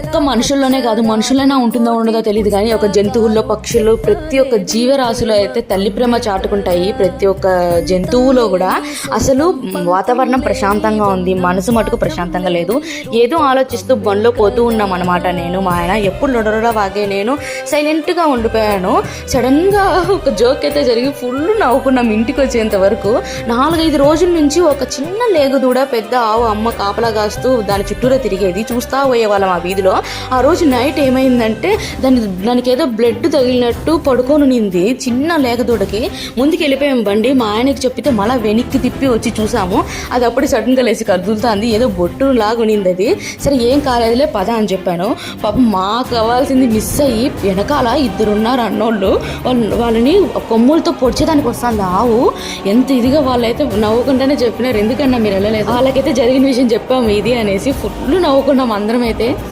ఒక్క మనుషుల్లోనే కాదు మనుషులైనా ఉంటుందో ఉండదో తెలియదు కానీ ఒక జంతువుల్లో పక్షుల్లో ప్రతి ఒక్క జీవరాశిలో అయితే తల్లి ప్రేమ చాటుకుంటాయి. ప్రతి ఒక్క జంతువులో కూడా అసలు వాతావరణం ప్రశాంతంగా ఉంది మనసు మటుకు ప్రశాంతంగా లేదు. ఏదో ఆలోచిస్తూ బండ్లో పోతూ ఉన్నాం అనమాట నేను. మా ఆయన ఎప్పుడు లొడరొడ వాగే నేను సైలెంట్గా ఉండిపోయాను. సడన్గా ఒక జోక్ అయితే జరిగి ఫుల్ నవ్వుకున్నాం ఇంటికి వచ్చేంత వరకు. నాలుగైదు రోజుల నుంచి ఒక చిన్న లేగుదూడ పెద్ద ఆవు అమ్మ కాపలా కాస్తూ దాని చుట్టూరా తిరిగేది. చూస్తా పోయేవాళ్ళం ఆ వీధిలో ఆ రోజు నైట్ ఏమైందంటే దాని దానికి ఏదో బ్లడ్ తగిలినట్టు పడుకొనింది చిన్న లేగదూడకి. ముందుకు వెళ్ళిపోయాం బండి మా ఆయనకి చెప్పితే మళ్ళీ వెనక్కి తిప్పి వచ్చి చూసాము. అది అప్పుడు సడన్గా లేచి కదులుతుంది ఏదో బొట్టు లాగునింది అది సరే ఏం కాలేదులే పద అని చెప్పాను. పాపం మాకు కావాల్సింది మిస్ అయ్యి వెనకాల ఇద్దరున్నారు అన్నోళ్ళు. వాళ్ళు వాళ్ళని కొమ్ములతో పొడిచేదానికి వస్తుంది ఆవు. ఎంత ఇదిగా వాళ్ళైతే నవ్వుకుంటేనే చెప్పినారు ఎందుకన్నా మీరు వెళ్ళలేదు? వాళ్ళకైతే జరిగిన విషయం చెప్పాము ఇది అనేసి ఫుల్ నవ్వుకున్నాం అందరం అయితే.